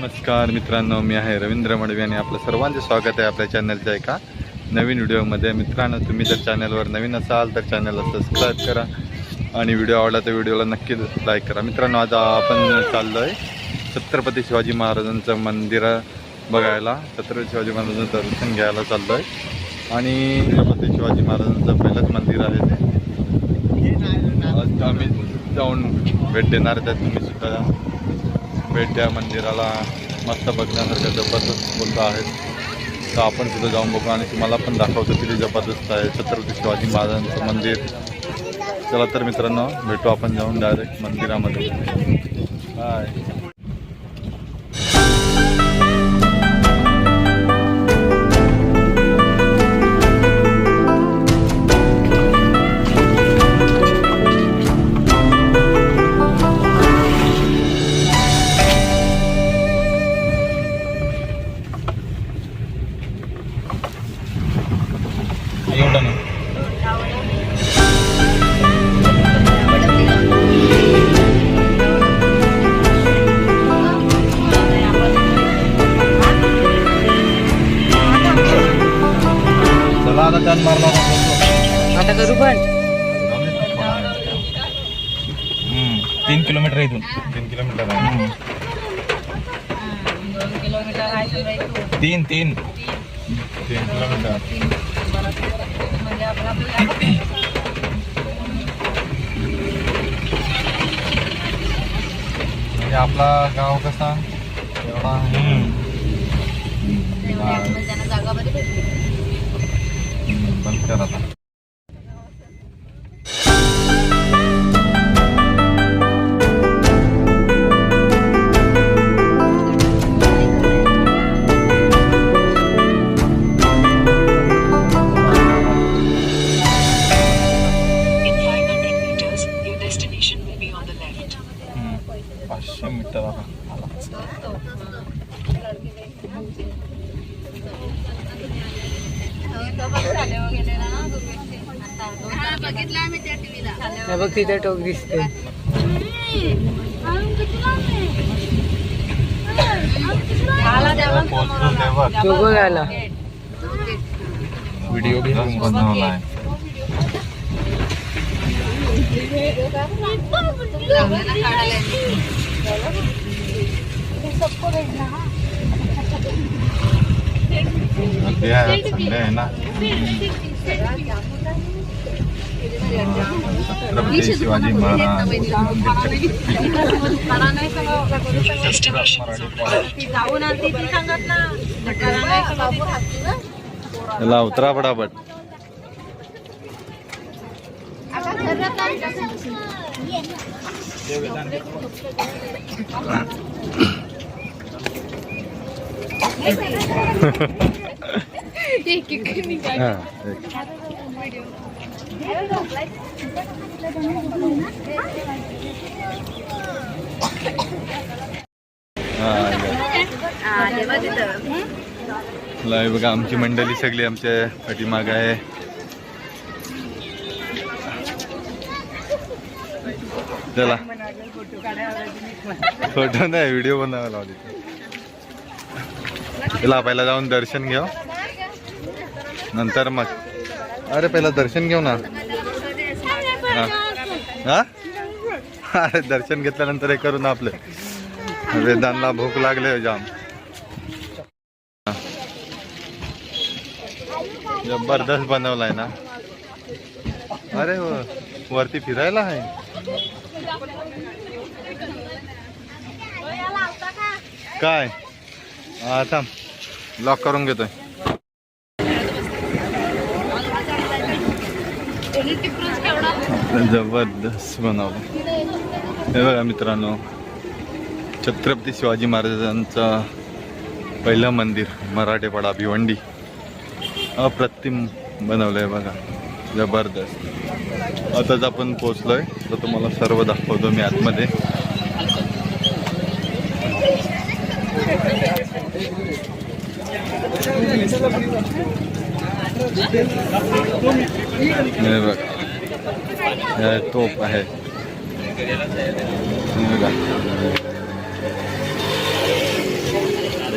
नमस्कार मित्रांनो मी आहे रवींद्र मडवी आणि आपलं सर्वांचे स्वागत आहे आपल्या चॅनलच्या एका नवीन व्हिडिओमध्ये. मित्रांनो तुम्ही जर चॅनलवर नवीन असाल तर चॅनलला सबस्क्राईब करा आणि व्हिडिओ आवडला तर व्हिडिओला नक्की लाईक करा. मित्रांनो आज आपण चाललो आहे छत्रपती शिवाजी महाराजांचं मंदिर बघायला. छत्रपती शिवाजी महाराजांचं दर्शन घ्यायला चाललो आहे आणि छत्रपती शिवाजी महाराजांचं पहिलंच मंदिर आहे. ते आज आम्ही जाऊन भेट देणार त्यात तुम्ही सुद्धा भेट द्या मंदिराला मस्त बघण्यासारखं जबरदस्त बोलतं आहेत. तर आपण तिथं जाऊन बघू आणि तुम्हाला पण दाखवतो किती जबरदस्त आहे. छत्रपती शिवाजी महाराजांचं मंदिर. चला तर मित्रांनो भेटू आपण जाऊन डायरेक्ट मंदिरामध्ये. बाय तीन तीन. तीन किलोमीटर म्हणजे आपलं आपलं आपला गाव कसा? एवढा बंद कर पाचशे मीटर आला हे बघ तिथे टोक दिसते. तो बघायला व्हिडिओ घे बनवलाय. संडे आहे आहे ना. शिवाजी महाराज उतरा पटापट हा, एक. हा, या. चला, हे बघा आमची मंडळी सगळी आमच्या पाठीमाग आहे चला. फोटो नाही व्हिडिओ बनवायला लावली चला पहिला जाऊन दर्शन घेऊ. नंतर मग. अरे पहिला दर्शन घेऊ ना. हा. अरे दर्शन घेतल्यानंतर हे करू ना आपले. वेदांना भूक लागले जाम. जबरदस्त बनवलाय ना. अरे वरती फिरायला आहे. काय? थांब लॉक करून घेतोय. जबरदस्त बनवलं हे बघा मित्रांनो छत्रपती शिवाजी महाराजांचं पहिलं मंदिर मराठेपाडा भिवंडी. अप्रतिम बनवलंय बघा. जबरदस्त. आताच आपण पोचलोय तर तुम्हाला सर्व दाखवतो मी आतमध्ये. बघा हे। तोप आहे हे।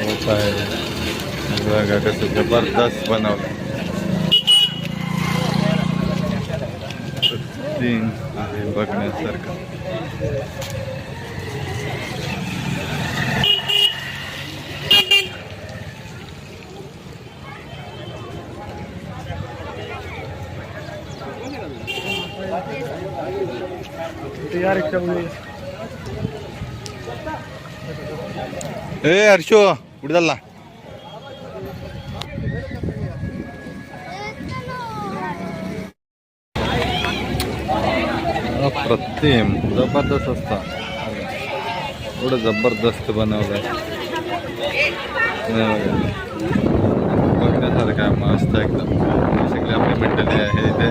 बघा आहे बघा कसं जबरदस्त बनवलं तीन आहे बघण्यासारखं ए हर्षो कुठे चालला. अप्रतिम जबरदस्त असता. एवढं जबरदस्त बनवलंय. बघण्यासारखं आहे मस्त एकदम. सगळी आपली मंडळी आहे इथे.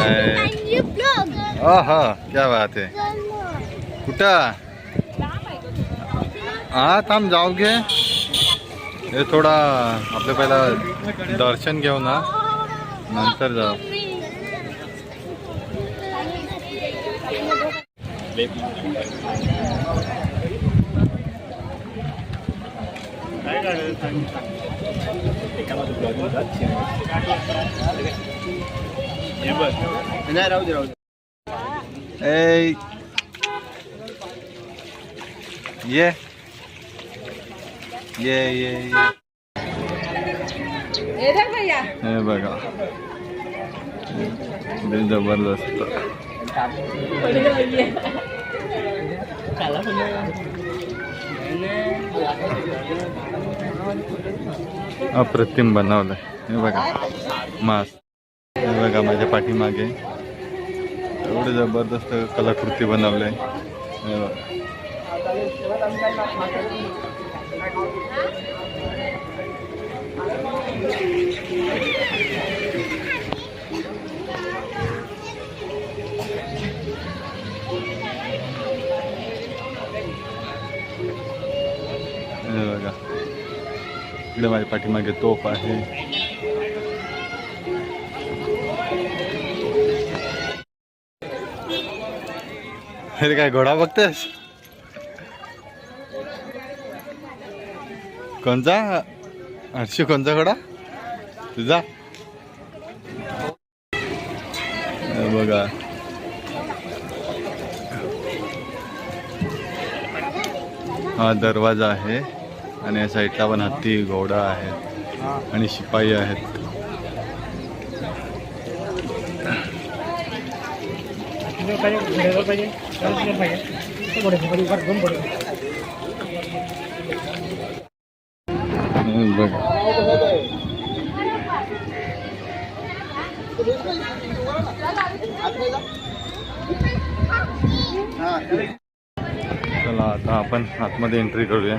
आहे हा हा क्या बात आहे कुठं हा थांब जाऊ घे हे थोडा आपलं पहिला दर्शन घेऊ ना नंतर जाऊ ए ये ये ये ये हे बघा जबरदस्त अप्रतिम बनवलंय हे बघा मास हे बघा माझ्या पाठीमागे एवढे जबरदस्त कलाकृती बनवले. हे बघा. बघा इकडे माझ्या पाठीमागे तोफ आहे. अरे काय घोडा बघतेस? कोणचा हर्षी कोणचा घोडा? तुझा? बघा. हा दरवाजा आहे आणि या साईडला पण हत्ती घोडा आहे आणि शिपाई आहेत. पाहिजे? चला आता आपण आतमध्ये एंट्री करूया.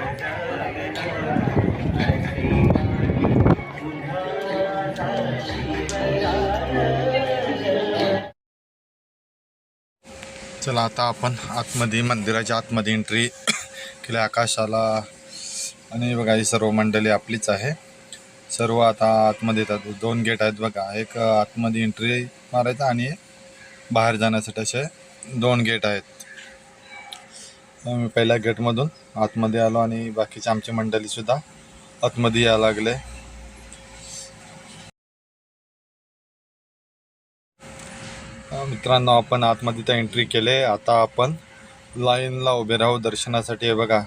चला आता आपण आतमध्ये मंदिराच्या आतमध्ये एंट्री केली आकाशाला. आणि बघा ही सर्व मंडळी आपलीच आहे. सर्व आता आतमध्ये येतात. दोन गेट आहेत बघा. एक आतमध्ये एंट्री मारायचा आणि बाहेर जाण्यासाठी असे दोन गेट आहेत. मी पहिल्या गेटमधून आतमध्ये आलो आणि बाकीचे आमची मंडळीसुद्धा आतमध्ये यायला लागले. मित्रांनो आपण आतमध्ये तर एंट्री केले. आता आपण लाईनला उभे राहू दर्शनासाठी. हे बघा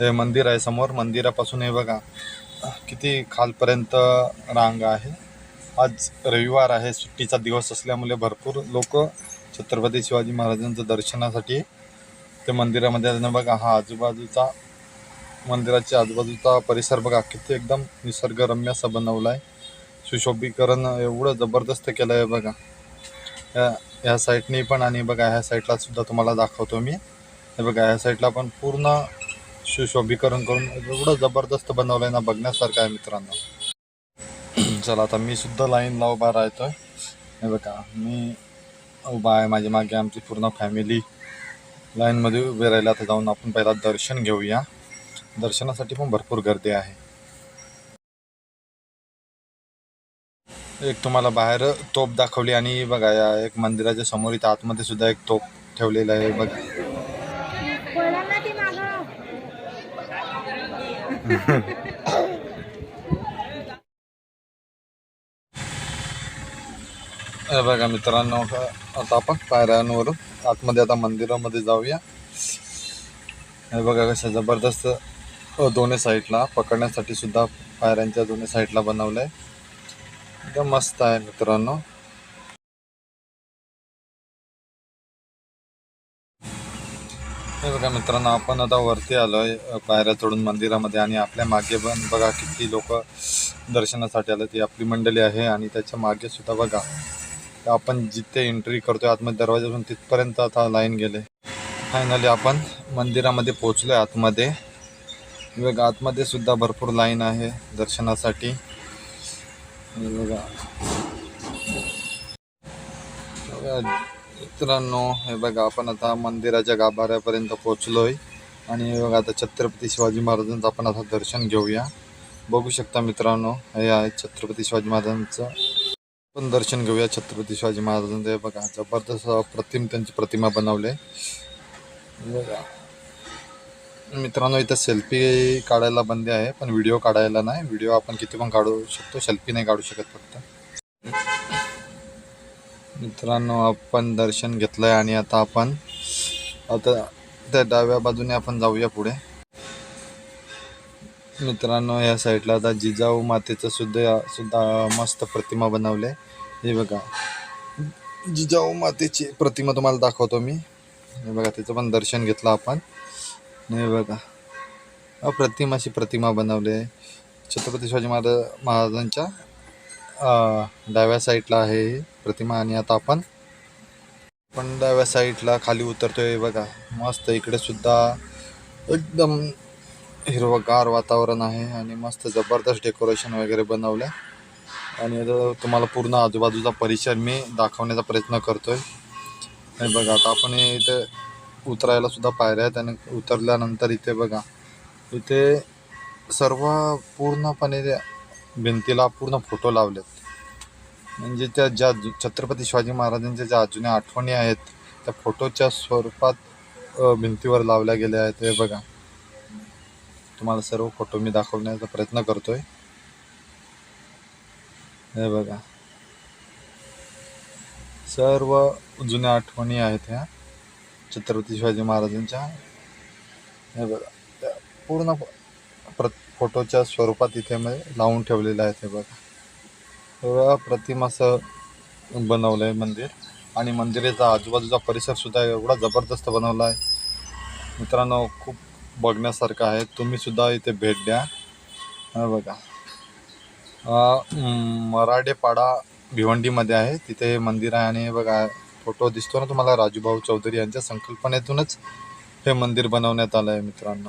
हे मंदिर आहे समोर. मंदिरापासून हे बघा किती खालपर्यंत रांग आहे. आज रविवार आहे. सुट्टीचा दिवस असल्यामुळे भरपूर लोक छत्रपती शिवाजी महाराजांचं दर्शनासाठी ते मंदिरामध्ये बघा हा आजूबाजूचा मंदिराच्या आजूबाजूचा परिसर बघा किती एकदम निसर्गरम्य असा बनवला आहे सुशोभीकरण एवढं जबरदस्त केलं आहे बघा ह्या साईडने पण आणि बघा ह्या साईडला सुद्धा तुम्हाला दाखवतो मी. हे बघा ह्या साईडला पण पूर्ण सुशोभीकरण करून एवढं जबरदस्त बनवलं आहे ना बघण्यासारखं आहे मित्रांनो. चला आता मी सुद्धा लाईनला उभा राहतोय. हे बघा मी उभा आहे माझ्या मागे आमची पूर्ण फॅमिली लाईनमध्ये उभे राहिला तर जाऊन आपण पहिला दर्शन घेऊया. दर्शनासाठी पण भरपूर गर्दी आहे. एक तुम्हाला बाहेर तोप दाखवली आणि बघा या एक मंदिराच्या समोर इथं आतमध्ये सुद्धा एक तोप ठेवलेला आहे बघा. बघा मित्रांनो का- आता आपण पायऱ्यांवरून आतमध्ये आता मंदिरामध्ये जाऊया. हे बघा कशा जबरदस्त दोन्ही साईडला पकडण्यासाठी सुद्धा पायऱ्यांच्या दोन्ही साईडला बनवलंय. एकदम मस्त आहे मित्रांनो. हे बघा मित्रांनो आपण आता वरती आलोय अ, पायऱ्या चढून मंदिरामध्ये आणि आपल्या मागे पण बघा किती लोक दर्शनासाठी आलं. ती आपली मंडळी आहे आणि त्याच्यामागे सुद्धा बघा. आपण जिथे एंट्री करतोय आतमध्ये दरवाजापासून तिथपर्यंत आता लाईन गेले. फायनली आपण मंदिरामध्ये पोहोचलोय आतमध्ये. बघा आतमध्ये सुद्धा भरपूर लाईन आहे दर्शनासाठी. बघा बघा, मित्रांनो हे बघा आपण आता मंदिराच्या गाभाऱ्यापर्यंत पोचलोय आणि हे बघा आता छत्रपती शिवाजी महाराजांचं आपण आता दर्शन घेऊया. बघू शकता मित्रांनो हे आहे छत्रपती शिवाजी महाराजांचं. पण दर्शन घेऊया छत्रपती शिवाजी महाराजांचं. हे बघा जबरदस्त प्रतिम त्यांची प्रतिमा बनवले बघा. मित्रांनो इथं सेल्फी काढायला बंदी आहे पण व्हिडिओ काढायला नाही. व्हिडिओ आपण किती पण काढू शकतो सेल्फी नाही काढू शकत फक्त. मित्रांनो आपण दर्शन घेतलंय आणि आता आपण आता त्या डाव्या बाजूने आपण जाऊया पुढे. मित्रांनो या साईडला आता जिजाऊ मातेचं सुद्धा सुद्धा मस्त प्रतिमा बनवले हे बघा. जिजाऊ मातेची प्रतिमा तुम्हाला दाखवतो मी. हे बघा त्याचं पण दर्शन घेतलं आपण. नाही बघा. अप्रतिम अशी प्रतिमा बनवली आहे. छत्रपती शिवाजी महाराज महाराजांच्या डाव्या साईडला आहे ही प्रतिमा आणि आता आपण पण डाव्या साईडला खाली उतरतोय बघा. मस्त इकडे सुद्धा एकदम हिरवगार वातावरण आहे आणि मस्त जबरदस्त डेकोरेशन वगैरे बनवलं आणि तुम्हाला पूर्ण आजूबाजूचा परिसर मी दाखवण्याचा प्रयत्न करतोय. हे बघा आता आपण हे उतरायला सुद्धा पायऱ्या आहेत आणि उतरल्यानंतर इथे बघा इथे सर्व पूर्णपणे त्या भिंतीला पूर्ण फोटो लावलेत. म्हणजे त्या ज्या छत्रपती शिवाजी महाराजांच्या ज्या जुन्या आठवणी आहेत त्या फोटोच्या स्वरूपात भिंतीवर लावल्या गेल्या आहेत. हे बघा. तुम्हाला सर्व फोटो मी दाखवण्याचा प्रयत्न करतोय. हे बघा. सर्व जुन्या आठवणी आहेत ह्या. छत्रपती शिवाजी महाराजांच्या हे बघा त्या पूर्ण प्र फोटोच्या स्वरूपात इथे मी लावून ठेवलेलं आहे ते बघा. एवढं प्रतिम असं बनवलं आहे मंदिर आणि मंदिराचा आजूबाजूचा परिसरसुद्धा एवढा जबरदस्त बनवला आहे. मित्रांनो खूप बघण्यासारखं आहे. तुम्हीसुद्धा इथे भेट द्या. हा बघा. मराडेपाडा भिवंडीमध्ये आहे. तिथे हे मंदिर आहे आणि हे बघा फोटो दिसतो ना तुम्हाला राजूभाऊ चौधरी यांच्या संकल्पनेतूनच हे मंदिर बनवण्यात आलं आहे मित्रांनो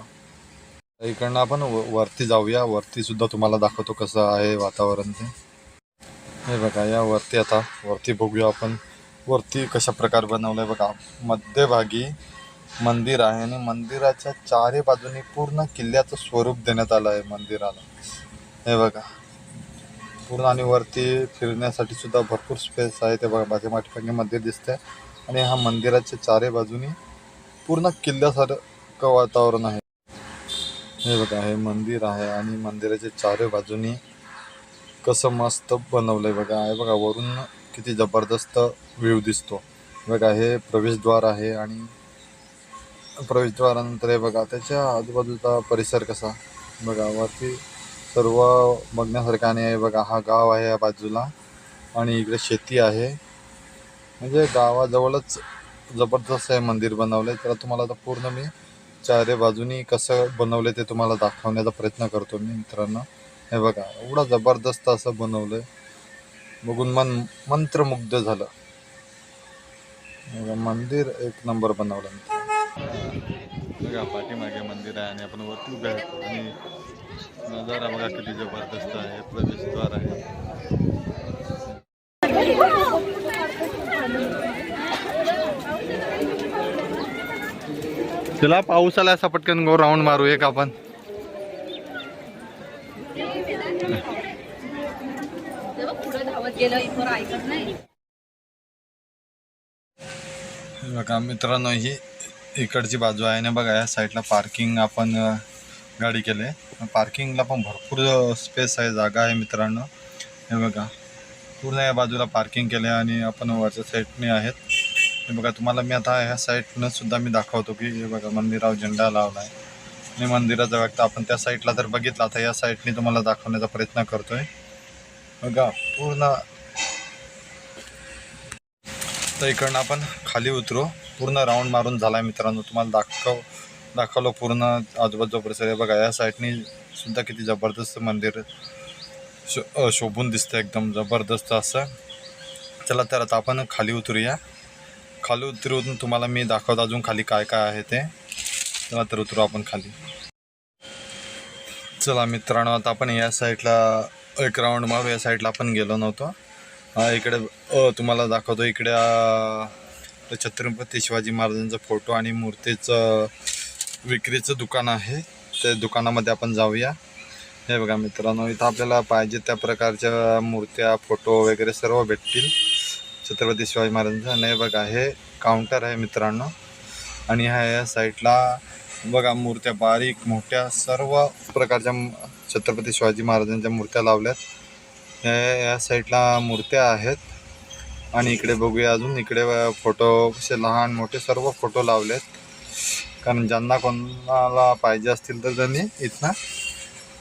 इकडनं आपण व- वरती जाऊया. वरती सुद्धा तुम्हाला दाखवतो कसं आहे वातावरण ते. हे बघा या वरती आता वरती बघूया आपण. वरती कशा प्रकार बनवलंय बघा. मध्यभागी मंदिर आहे आणि मंदिराच्या चारही बाजूनी पूर्ण किल्ल्याचं स्वरूप देण्यात आलं आहे मंदिराला. हे बघा. पूर्ण आणि वरती फिरण्यासाठी सुद्धा भरपूर स्पेस आहे. ते बघा माझ्या पाठीमागे मंदिर दिसतंय. आणि हा मंदिराच्या चारही बाजूनी पूर्ण किल्ल्यासारखं वातावरण आहे. हे बघा हे मंदिर आहे आणि मंदिराच्या चारही बाजूनी कसं मस्त बनवलंय बघा. हे बघा वरून किती जबरदस्त व्ह्यू दिसतो. बघा हे प्रवेशद्वार आहे आणि प्रवेशद्वारानंतर हे बघा त्याच्या आजूबाजूचा परिसर कसा? बघा वरती सर्व बघण्यासारखं आणि हे बघा हा गाव आहे या बाजूला आणि इकडे शेती आहे. म्हणजे गावाजवळच जबरदस्त आहे मंदिर बनवलं आहे तर तुम्हाला आता पूर्ण मी चारे बाजूनी कसं बनवलं ते तुम्हाला दाखवण्याचा प्रयत्न करतो मी मित्रांनो. हे बघा एवढं जबरदस्त असं बनवलं आहे बघून मन मंत्रमुग्ध झालं. मंदिर एक नंबर बनवलं बघा पाठीमागे मंदिर आहे आणि आपण वरती उभे आहोत आणि नजारा बघा किती जबरदस्त आहे प्रवेशद्वार आहे. चला पाऊस आला असा पटकन गो राऊंड मारू एक आपण. धावत गेलं ऐकत नाही बघा मित्रांनो ही इकडची बाजू आहे ना बघा या साईडला पार्किंग आपण गाडी केले पार्किंगला पण भरपूर स्पेस आहे जागा आहे मित्रांनो. हे बघा पूर्ण या बाजूला पार्किंग केले आणि आपण वरच्या साईडने आहेत. हे बघा तुम्हाला मी आता ह्या साईडनं सुद्धा मी दाखवतो की हे बघा मंदिरावर झेंडा लावला आहे आणि मंदिराचा व्यक्त आपण त्या साईडला जर बघितला आता या साईडने तुम्हाला दाखवण्याचा प्रयत्न करतोय. बघा पूर्ण. तर इकडनं आपण खाली उतरू. पूर्ण राऊंड मारून झाला आहे मित्रांनो. तुम्हाला दाखव दाखवलं पूर्ण आजूबाजूचा परिसर. आहे बघा या साईडनी सुद्धा किती जबरदस्त मंदिर शो शोभून दिसतं एकदम जबरदस्त असं. चला तर आता आपण खाली उतरूया. खाली उतरून तुम्हाला मी दाखवतो अजून खाली काय काय आहे ते. चला तर उतरू आपण खाली. चला मित्रांनो आता आपण या साईडला एक राऊंड मारू. या साईडला आपण गेलो नव्हतो. इकडे तुम्हाला दाखवतो. इकडे तर छत्रपती शिवाजी महाराजांचा फोटो आणि मूर्तीचं विक्रीचं दुकान आहे. त्या दुकानामध्ये आपण जाऊया. हे बघा मित्रांनो इथं आपल्याला पाहिजे त्या प्रकारच्या मूर्त्या फोटो वगैरे सर्व भेटतील. छत्रपती शिवाजी महाराजांचं. आणि बघा हे काउंटर आहे मित्रांनो. आणि ह्या या साईडला बघा मूर्त्या बारीक मोठ्या सर्व प्रकारच्या छत्रपती शिवाजी महाराजांच्या मूर्त्या लावल्यात. या या साईडला मूर्त्या आहेत. आणि इकडे बघूया अजून. इकडे फोटो कसे लहान मोठे सर्व फोटो लावलेत. कारण ज्यांना कोणाला पाहिजे असतील तर त्यांनी इथनं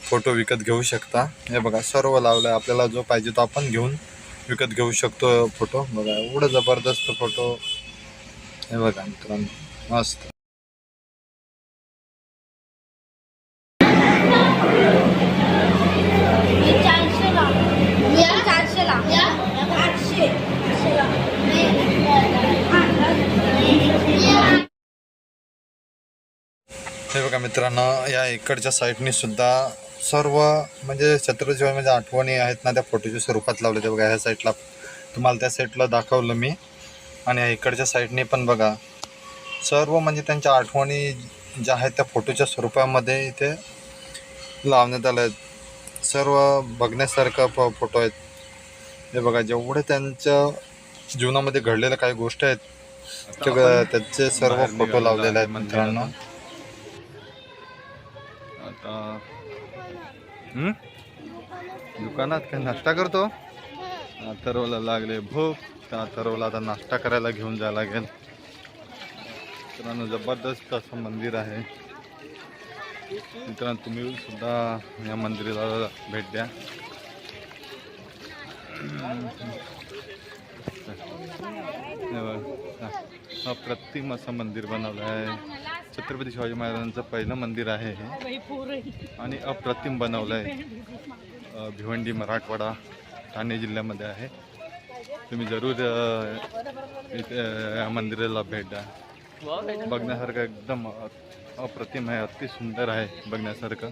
फोटो विकत घेऊ शकता. हे बघा सर्व लावलं आहे आपल्याला जो पाहिजे तो आपण घेऊन विकत घेऊ शकतो फोटो. बघा एवढं जबरदस्त फोटो. हे बघा मित्रांनो मस्त. मित्रांनो या इकडच्या साईडनी सुद्धा सर्व म्हणजे छत्रपती म्हणजे आठवणी आहेत ना त्या फोटोच्या स्वरूपात लावले ते बघा. ह्या साईडला तुम्हाला त्या साईडला दाखवलं मी. आणि या इकडच्या साईडने पण बघा. सर्व म्हणजे त्यांच्या आठवणी ज्या आहेत त्या फोटोच्या स्वरूपामध्ये इथे लावण्यात आल्या आहेत. सर्व बघण्यासारखं फ फोटो आहेत. हे बघा जेवढे त्यांच्या जीवनामध्ये घडलेल्या काही गोष्टी आहेत ते त्याचे सर्व फोटो लावलेले आहे आहेत मित्रांनो? दुकानात काय नाश्ता करतो अथर्वला लागले भूक तर अथर्वला आता नाश्ता करायला घेऊन जायला लागेल मित्रांनो जबरदस्त असं मंदिर आहे मित्रांनो तुम्ही सुद्धा या मंदिराला भेट द्या हे बघा. अप्रतिम असं मंदिर बनवलं आहे छत्रपती शिवाजी महाराजांचं पहिलं मंदिर आहे हे. आणि अप्रतिम बनवलं आहे भिवंडी मराठवाडा ठाणे जिल्ह्यामध्ये आहे. तुम्ही जरूर इथे या मंदिराला भेट द्या. बघण्यासारखं एकदम अप्रतिम आहे. अति सुंदर आहे बघण्यासारखं.